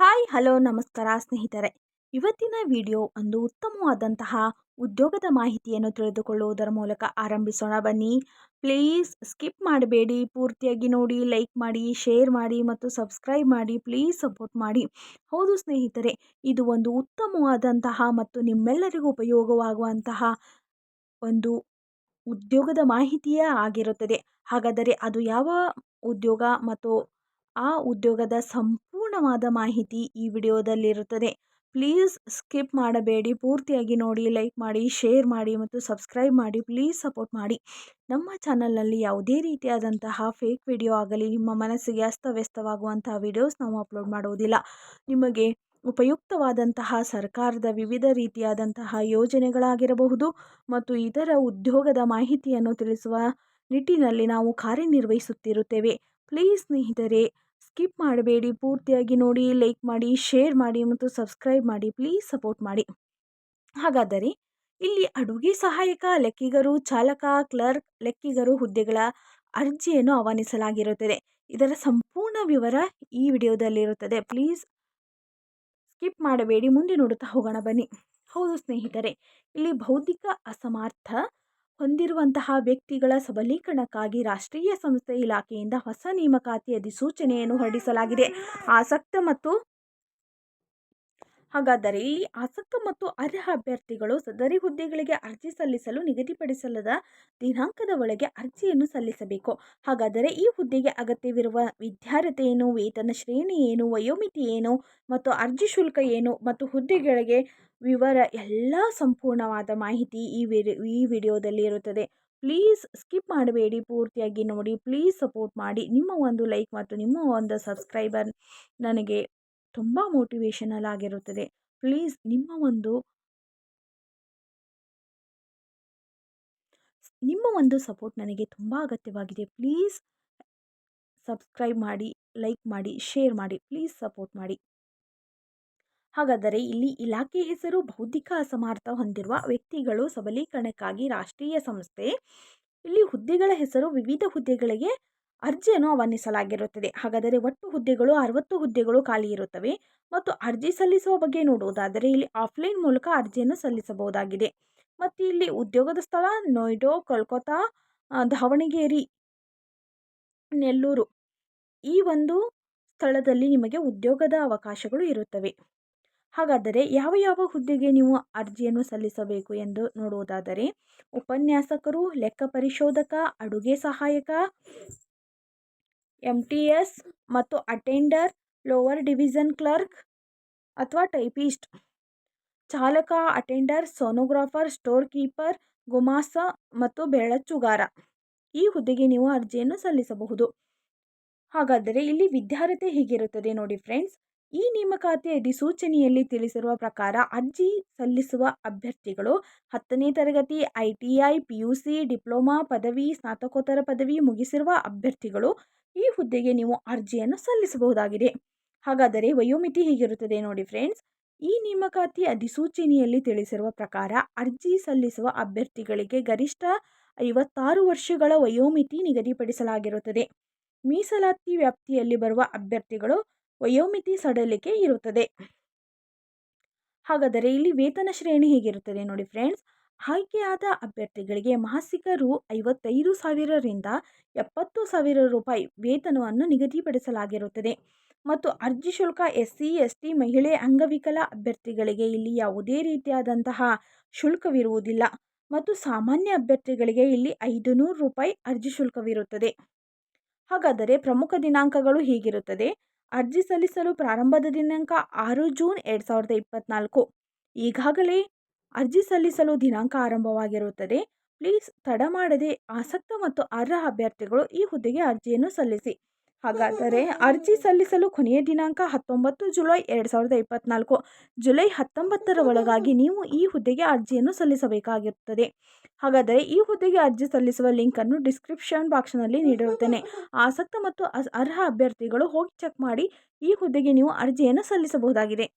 Hi, hello, ನಮಸ್ಕಾರ ಸ್ನೇಹಿತರೆ. ಇವತ್ತಿನ ವಿಡಿಯೋ ಒಂದು ಉತ್ತಮವಾದಂತಹ ಉದ್ಯೋಗದ ಮಾಹಿತಿಯನ್ನು ತಿಳಿದುಕೊಳ್ಳುವುದರ ಮೂಲಕ ಆರಂಭಿಸೋಣ. ಬನ್ನಿ. ಪ್ಲೀಸ್ ಸ್ಕಿಪ್ ಮಾಡಬೇಡಿ. ಪೂರ್ತಿಯಾಗಿ ನೋಡಿ, ಲೈಕ್ ಮಾಡಿ, ಶೇರ್ ಮಾಡಿ ಮತ್ತು ಸಬ್ಸ್ಕ್ರೈಬ್ ಮಾಡಿ. ಪ್ಲೀಸ್ ಸಪೋರ್ಟ್ ಮಾಡಿ. ಹೌದು ಸ್ನೇಹಿತರೆ, ಇದು ಒಂದು ಉತ್ತಮವಾದಂತಹ ಮತ್ತು ನಿಮ್ಮೆಲ್ಲರಿಗೂ ಉಪಯೋಗವಾಗುವಂತಹ ಒಂದು ಉದ್ಯೋಗದ ಮಾಹಿತಿಯೇ ಆಗಿರುತ್ತದೆ. ಹಾಗಾದರೆ ಅದು ಯಾವ ಉದ್ಯೋಗ ಮತ್ತು ಆ ಉದ್ಯೋಗದ ಸಂಪೂರ್ಣವಾದ ಮಾಹಿತಿ ಈ ವಿಡಿಯೋದಲ್ಲಿರುತ್ತದೆ. ಪ್ಲೀಸ್ ಸ್ಕಿಪ್ ಮಾಡಬೇಡಿ. ಪೂರ್ತಿಯಾಗಿ ನೋಡಿ, ಲೈಕ್ ಮಾಡಿ, ಶೇರ್ ಮಾಡಿ ಮತ್ತು ಸಬ್ಸ್ಕ್ರೈಬ್ ಮಾಡಿ. ಪ್ಲೀಸ್ ಸಪೋರ್ಟ್ ಮಾಡಿ. ನಮ್ಮ ಚಾನಲ್ನಲ್ಲಿ ಯಾವುದೇ ರೀತಿಯಾದಂತಹ ಫೇಕ್ ವಿಡಿಯೋ ಆಗಲಿ, ನಿಮ್ಮ ಮನಸ್ಸಿಗೆ ಅಸ್ತವ್ಯಸ್ತವಾಗುವಂತಹ ವಿಡಿಯೋಸ್ ನಾವು ಅಪ್ಲೋಡ್ ಮಾಡುವುದಿಲ್ಲ. ನಿಮಗೆ ಉಪಯುಕ್ತವಾದಂತಹ ಸರ್ಕಾರದ ವಿವಿಧ ರೀತಿಯಾದಂತಹ ಯೋಜನೆಗಳಾಗಿರಬಹುದು ಮತ್ತು ಇತರ ಉದ್ಯೋಗದ ಮಾಹಿತಿಯನ್ನು ತಿಳಿಸುವ ನಿಟ್ಟಿನಲ್ಲಿ ನಾವು ಕಾರ್ಯನಿರ್ವಹಿಸುತ್ತಿರುತ್ತೇವೆ. ಪ್ಲೀಸ್ ಸ್ನೇಹಿತರೆ ಸ್ಕಿಪ್ ಮಾಡಬೇಡಿ, ಪೂರ್ತಿಯಾಗಿ ನೋಡಿ, ಲೈಕ್ ಮಾಡಿ, ಶೇರ್ ಮಾಡಿ ಮತ್ತು ಸಬ್ಸ್ಕ್ರೈಬ್ ಮಾಡಿ, ಪ್ಲೀಸ್ ಸಪೋರ್ಟ್ ಮಾಡಿ. ಹಾಗಾದರೆ ಇಲ್ಲಿ ಅಡುಗೆ ಸಹಾಯಕ, ಲೆಕ್ಕಿಗರು, ಚಾಲಕ, ಕ್ಲರ್ಕ್, ಲೆಕ್ಕಿಗರು ಹುದ್ದೆಗಳ ಅರ್ಜಿಯನ್ನು ಆಹ್ವಾನಿಸಲಾಗಿರುತ್ತದೆ. ಇದರ ಸಂಪೂರ್ಣ ವಿವರ ಈ ವಿಡಿಯೋದಲ್ಲಿರುತ್ತದೆ. ಪ್ಲೀಸ್ ಸ್ಕಿಪ್ ಮಾಡಬೇಡಿ, ಮುಂದೆ ನೋಡುತ್ತಾ ಹೋಗೋಣ ಬನ್ನಿ. ಹೌದು ಸ್ನೇಹಿತರೆ, ಇಲ್ಲಿ ಬೌದ್ಧಿಕ ಅಸಮರ್ಥ ಹೊಂದಿರುವಂತಹ ವ್ಯಕ್ತಿಗಳ ಸಬಲೀಕರಣಕ್ಕಾಗಿ ರಾಷ್ಟ್ರೀಯ ಸಂಸ್ಥೆ ಇಲಾಖೆಯಿಂದ ಹೊಸ ನೇಮಕಾತಿ ಅಧಿಸೂಚನೆಯನ್ನು ಹೊರಡಿಸಲಾಗಿದೆ. ಆಸಕ್ತ ಮತ್ತು ಹಾಗಾದರೆ ಇಲ್ಲಿ ಆಸಕ್ತ ಮತ್ತು ಅರ್ಹ ಅಭ್ಯರ್ಥಿಗಳು ಸದರಿ ಹುದ್ದೆಗಳಿಗೆ ಅರ್ಜಿ ಸಲ್ಲಿಸಲು ನಿಗದಿಪಡಿಸಲಾದ ದಿನಾಂಕದ ಒಳಗೆ ಅರ್ಜಿಯನ್ನು ಸಲ್ಲಿಸಬೇಕು. ಹಾಗಾದರೆ ಈ ಹುದ್ದೆಗೆ ಅಗತ್ಯವಿರುವ ವಿದ್ಯಾರ್ಹತೆ ಏನು, ವೇತನ ಶ್ರೇಣಿ ಏನು, ವಯೋಮಿತಿ ಏನು ಮತ್ತು ಅರ್ಜಿ ಶುಲ್ಕ ಏನು ಮತ್ತು ಹುದ್ದೆಗಳಿಗೆ ವಿವರ ಎಲ್ಲ ಸಂಪೂರ್ಣವಾದ ಮಾಹಿತಿ ಈ ವಿಡಿ, ಈ ವಿಡಿಯೋದಲ್ಲಿ ಇರುತ್ತದೆ. ಪ್ಲೀಸ್ ಸ್ಕಿಪ್ ಮಾಡಬೇಡಿ, ಪೂರ್ತಿಯಾಗಿ ನೋಡಿ, ಪ್ಲೀಸ್ ಸಪೋರ್ಟ್ ಮಾಡಿ. ನಿಮ್ಮ ಒಂದು ಲೈಕ್ ಮತ್ತು ನಿಮ್ಮ ಒಂದು ಸಬ್ಸ್ಕ್ರೈಬರ್ ನನಗೆ ತುಂಬ ಮೋಟಿವೇಶನಲ್ ಆಗಿರುತ್ತದೆ. ಪ್ಲೀಸ್ ನಿಮ್ಮ ಒಂದು ನಿಮ್ಮ ಒಂದು ಸಪೋರ್ಟ್ ನನಗೆ ತುಂಬ ಅಗತ್ಯವಾಗಿದೆ. ಪ್ಲೀಸ್ ಸಬ್ಸ್ಕ್ರೈಬ್ ಮಾಡಿ, ಲೈಕ್ ಮಾಡಿ, ಶೇರ್ ಮಾಡಿ, ಪ್ಲೀಸ್ ಸಪೋರ್ಟ್ ಮಾಡಿ. ಹಾಗಾದರೆ ಇಲ್ಲಿ ಇಲಾಖೆ ಹೆಸರು ಬೌದ್ಧಿಕ ಅಸಮರ್ಥ ಹೊಂದಿರುವ ವ್ಯಕ್ತಿಗಳು ಸಬಲೀಕರಣಕ್ಕಾಗಿ ರಾಷ್ಟ್ರೀಯ ಸಂಸ್ಥೆ, ಇಲ್ಲಿ ಹುದ್ದೆಗಳ ಹೆಸರು ವಿವಿಧ ಹುದ್ದೆಗಳಿಗೆ ಅರ್ಜಿಯನ್ನು ಆಹ್ವಾನಿಸಲಾಗಿರುತ್ತದೆ. ಹಾಗಾದರೆ ಒಟ್ಟು ಹುದ್ದೆಗಳು ಅರವತ್ತು ಹುದ್ದೆಗಳು ಖಾಲಿ ಇರುತ್ತವೆ. ಮತ್ತು ಅರ್ಜಿ ಸಲ್ಲಿಸುವ ಬಗ್ಗೆ ನೋಡುವುದಾದರೆ ಇಲ್ಲಿ ಆಫ್ಲೈನ್ ಮೂಲಕ ಅರ್ಜಿಯನ್ನು ಸಲ್ಲಿಸಬಹುದಾಗಿದೆ. ಮತ್ತು ಇಲ್ಲಿ ಉದ್ಯೋಗದ ಸ್ಥಳ, ನೋಯ್ಡೋ, ಕೋಲ್ಕತ್ತಾ ದಾವಣಗೆರೆ, ನೆಲ್ಲೂರು ಈ ಒಂದು ಸ್ಥಳದಲ್ಲಿ ನಿಮಗೆ ಉದ್ಯೋಗದ ಅವಕಾಶಗಳು ಇರುತ್ತವೆ. ಹಾಗಾದರೆ ಯಾವ ಯಾವ ಹುದ್ದೆಗೆ ನೀವು ಅರ್ಜಿಯನ್ನು ಸಲ್ಲಿಸಬೇಕು ಎಂದು ನೋಡುವುದಾದರೆ ಉಪನ್ಯಾಸಕರು, ಲೆಕ್ಕ ಪರಿಶೋಧಕ, ಅಡುಗೆ ಸಹಾಯಕ ಎಂ ಟಿ ಎಸ್ ಮತ್ತು ಅಟೆಂಡರ್ ಲೋವರ್ ಡಿವಿಷನ್ ಕ್ಲರ್ಕ್ ಅಥವಾ ಟೈಪಿಸ್ಟ್ ಚಾಲಕ ಅಟೆಂಡರ್ ಸೋನೋಗ್ರಾಫರ್ ಸ್ಟೋರ್ ಕೀಪರ್ ಗುಮಾಸ ಮತ್ತು ಬೆಳಚುಗಾರ ಈ ಹುದ್ದೆಗೆ ನೀವು ಅರ್ಜಿಯನ್ನು ಸಲ್ಲಿಸಬಹುದು. ಹಾಗಾದರೆ ಇಲ್ಲಿ ವಿದ್ಯಾರ್ಹತೆ ಹೀಗಿರುತ್ತದೆ ನೋಡಿ ಫ್ರೆಂಡ್ಸ್ ಈ ನೇಮಕಾತಿ ಅಧಿಸೂಚನೆಯಲ್ಲಿ ತಿಳಿಸಿರುವ ಪ್ರಕಾರ ಅರ್ಜಿ ಸಲ್ಲಿಸುವ ಅಭ್ಯರ್ಥಿಗಳು ಹತ್ತನೇ ತರಗತಿ, I T I, P U C, diploma ಪದವಿ, ಸ್ನಾತಕೋತ್ತರ ಪದವಿ ಮುಗಿಸಿರುವ ಅಭ್ಯರ್ಥಿಗಳು ಈ ಹುದ್ದೆಗೆ ನೀವು ಅರ್ಜಿಯನ್ನು ಸಲ್ಲಿಸಬಹುದಾಗಿದೆ. ಹಾಗಾದರೆ ವಯೋಮಿತಿ ಹೀಗಿರುತ್ತದೆ ನೋಡಿ ಫ್ರೆಂಡ್ಸ್. ಈ ನೇಮಕಾತಿ ಅಧಿಸೂಚನೆಯಲ್ಲಿ ತಿಳಿಸಿರುವ ಪ್ರಕಾರ ಅರ್ಜಿ ಸಲ್ಲಿಸುವ ಅಭ್ಯರ್ಥಿಗಳಿಗೆ ಗರಿಷ್ಠ ಐವತ್ತಾರು ವರ್ಷಗಳ ವಯೋಮಿತಿ ನಿಗದಿಪಡಿಸಲಾಗಿರುತ್ತದೆ. ಮೀಸಲಾತಿ ವ್ಯಾಪ್ತಿಯಲ್ಲಿ ಬರುವ ಅಭ್ಯರ್ಥಿಗಳು ವಯೋಮಿತಿ ಸಡಲಿಕೆ ಇರುತ್ತದೆ. ಹಾಗಾದರೆ ಇಲ್ಲಿ ವೇತನ ಶ್ರೇಣಿ ಹೇಗಿರುತ್ತದೆ ನೋಡಿ ಫ್ರೆಂಡ್ಸ್. ಆಯ್ಕೆಯಾದ ಅಭ್ಯರ್ಥಿಗಳಿಗೆ ಮಾಸಿಕ ರು ಐವತ್ತೈದು ಸಾವಿರರಿಂದ ಎಪ್ಪತ್ತು ಸಾವಿರ ರೂಪಾಯಿ ವೇತನವನ್ನು ನಿಗದಿಪಡಿಸಲಾಗಿರುತ್ತದೆ. ಮತ್ತು ಅರ್ಜಿ ಶುಲ್ಕ ಎಸ್ ಸಿ ಎಸ್ ಟಿ ಮಹಿಳೆ, ಅಂಗವಿಕಲ ಅಭ್ಯರ್ಥಿಗಳಿಗೆ ಇಲ್ಲಿ ಯಾವುದೇ ರೀತಿಯಾದಂತಹ ಶುಲ್ಕವಿರುವುದಿಲ್ಲ. ಮತ್ತು ಸಾಮಾನ್ಯ ಅಭ್ಯರ್ಥಿಗಳಿಗೆ ಇಲ್ಲಿ ಐದು ನೂರು ರೂಪಾಯಿ ಅರ್ಜಿ ಶುಲ್ಕವಿರುತ್ತದೆ. ಹಾಗಾದರೆ ಪ್ರಮುಖ ದಿನಾಂಕಗಳು ಹೀಗಿರುತ್ತದೆ. ಅರ್ಜಿ ಸಲ್ಲಿಸಲು ಪ್ರಾರಂಭದ ದಿನಾಂಕ ಆರು ಜೂನ್ ಎರಡು ಸಾವಿರದ ಇಪ್ಪತ್ತ್ನಾಲ್ಕು ಈಗಾಗಲೇ ಅರ್ಜಿ ಸಲ್ಲಿಸಲು ದಿನಾಂಕ ಆರಂಭವಾಗಿರುತ್ತದೆ. ಪ್ಲೀಸ್ ತಡ ಮಾಡದೆ ಆಸಕ್ತ ಮತ್ತು ಅರ್ಹ ಅಭ್ಯರ್ಥಿಗಳು ಈ ಹುದ್ದೆಗೆ ಅರ್ಜಿಯನ್ನು ಸಲ್ಲಿಸಿ. ಹಾಗಾದರೆ ಅರ್ಜಿ ಸಲ್ಲಿಸಲು ಕೊನೆಯ ದಿನಾಂಕ ಹತ್ತೊಂಬತ್ತು ಜುಲೈ ಎರಡು ಸಾವಿರದ ಇಪ್ಪತ್ನಾಲ್ಕು. ಜುಲೈ ಹತ್ತೊಂಬತ್ತರ ಒಳಗಾಗಿ ನೀವು ಈ ಹುದ್ದೆಗೆ ಅರ್ಜಿಯನ್ನು ಸಲ್ಲಿಸಬೇಕಾಗಿರುತ್ತದೆ. ಹಾಗಾದರೆ ಈ ಹುದ್ದೆಗೆ ಅರ್ಜಿ ಸಲ್ಲಿಸುವ ಲಿಂಕನ್ನು ಡಿಸ್ಕ್ರಿಪ್ಷನ್ ಬಾಕ್ಸ್ನಲ್ಲಿ ನೀಡಿರುತ್ತೇನೆ. ಆಸಕ್ತ ಮತ್ತು ಅರ್ಹ ಅಭ್ಯರ್ಥಿಗಳು ಹೋಗಿ ಚೆಕ್ ಮಾಡಿ ಈ ಹುದ್ದೆಗೆ ನೀವು ಅರ್ಜಿಯನ್ನು ಸಲ್ಲಿಸಬಹುದಾಗಿದೆ.